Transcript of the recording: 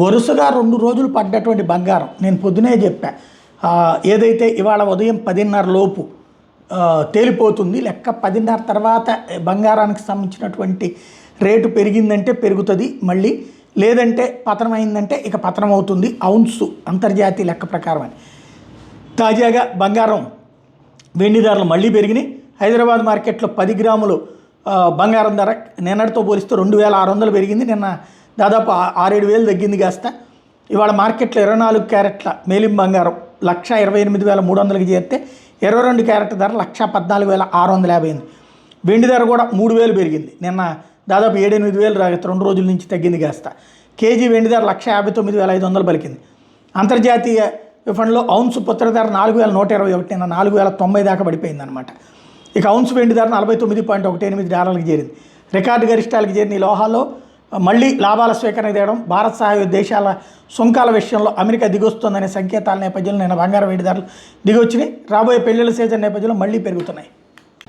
వరుసగా రెండు రోజులు పడ్డటువంటి బంగారం. నేను పొద్దునే చెప్పా. ఏదైతే ఇవాళ ఉదయం పదిన్నర లోపు తేలిపోతుంది లెక్క పదిన్నర తర్వాత బంగారానికి సంబంధించినటువంటి రేటు పెరిగిందంటే పెరుగుతుంది మళ్ళీ లేదంటే పతనం అయిందంటే ఇక పతనం అవుతుంది ఔన్సు అంతర్జాతీయ లెక్క ప్రకారం అని తాజాగా బంగారం వెండి ధరలు మళ్ళీ పెరిగినాయి. హైదరాబాద్ మార్కెట్లో పది గ్రాములు బంగారం ధర నిన్నటితో పోలిస్తే రెండు వేల ఆరు వందలు పెరిగింది. నిన్న దాదాపు ఆరేడు వేలు తగ్గింది కాస్త. ఇవాళ మార్కెట్లో ఇరవై నాలుగు క్యారెట్ల మేలిం బంగారం లక్ష ఇరవై ఎనిమిది వేల మూడు వందలకి చేరితే ఇరవై రెండు క్యారెట్ ధర లక్ష పద్నాలుగు వేల ఆరు వందల యాభై ఎనిమిది. వెండి ధర కూడా మూడు వేలు పెరిగింది. నిన్న దాదాపు ఏడెనిమిది వేలు రెండు రోజుల నుంచి తగ్గింది కాస్త. కేజీ వెండి ధర లక్ష యాభై తొమ్మిది వేల ఐదు వందలు పలికింది. అంతర్జాతీయ విఫండ్లో ఔన్స్ పుత్ర ధర నాలుగు వేల నూట ఇరవై ఒకటి నిన్న నాలుగు వేల తొంభై దాకా పడిపోయింది అనమాట ఇక ఔన్స్ వెండి ధర నలభై తొమ్మిది పాయింట్ ఒకటి ఎనిమిది డాలర్లకు చేరింది. రికార్డు గరిష్టాలకు చేరిన ఈ లోహాల్లో మళ్ళీ లాభాల స్వీకరణ తేయడం భారత్ సహాయ దేశాల సుంకాల విషయంలో అమెరికా దిగొస్తుందనే సంకేతాల నేపథ్యంలో నిన్న బంగారం వేడి ధరలు దిగొచ్చినాయి. రాబోయే పెళ్ళిళ్ళ సీజన్ నేపథ్యంలో మళ్ళీ పెరుగుతున్నాయి.